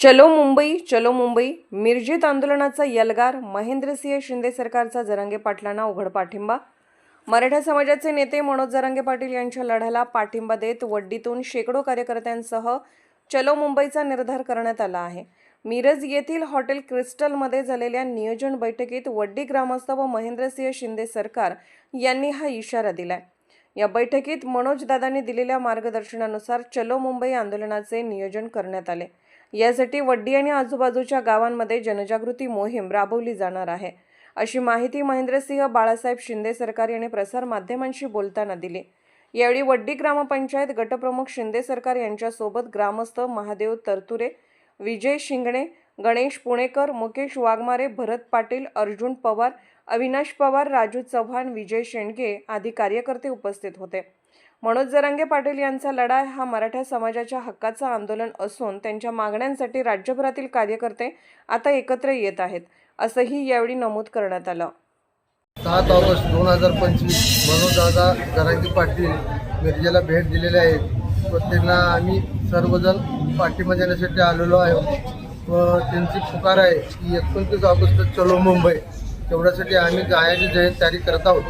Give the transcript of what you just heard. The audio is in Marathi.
चलो मुंबई चलो मुंबई. मिरजेत आंदोलनाचा यलगार महेंद्रसिंह शिंदे सरकारचा जरांगे पाटलांना उघड पाठिंबा. मराठा समाजाचे नेते मनोज जरांगे पाटील यांच्या लढ्याला पाठिंबा देत वड्डीतून शेकडो कार्यकर्त्यांसह चलो मुंबईचा निर्धार करण्यात आला आहे. मिरज येथील हॉटेल क्रिस्टलमध्ये झालेल्या नियोजन बैठकीत वड्डी ग्रामस्थ व महेंद्रसिंह शिंदे सरकार यांनी हा इशारा दिलाय. या बैठकीत मनोजदादांनी दिलेल्या मार्गदर्शनानुसार चलो मुंबई आंदोलनाचे नियोजन करण्यात आले. यासाठी वड्डी आणि आजूबाजूच्या गावांमध्ये जनजागृती मोहीम राबवली जाणार आहे. अशी माहिती महेंद्रसिंह बाळासाहेब शिंदे सरकार यांनी प्रसारमाध्यमांशी बोलताना दिली. यावेळी वड्डी ग्रामपंचायत गटप्रमुख शिंदे सरकार यांच्यासोबत ग्रामस्थ महादेव तरतुरे विजय शिंगणे गणेश पुणेकर मुकेश वाघमारे भरत पाटील अर्जुन पवार अविनाश पवार राजू चव्हाण विजय शेंडगे आदी कार्यकर्ते उपस्थित होते. मनोज जरांगे पाटील यांचा लढा हा मराठा समाजाच्या हक्काचं आंदोलन असून त्यांच्या मागण्यांसाठी राज्यभरातील कार्यकर्ते आता एकत्र येत आहेत असंही यावेळी नमूद करण्यात आलं. सात ऑगस्ट दोन हजार पंचवीस मनोजदादा जरांगी पाटील मिरजेला भेट दिलेले आहेत. व त्यांना आम्ही सर्वजण पाठिंबा देण्यासाठी आलेलो आहोत. व त्यांची पुकार आहे की एकोणतीस ऑगस्ट चलो मुंबई. तेवढ्यासाठी आम्ही गायाची जयंत तयारी करत आहोत.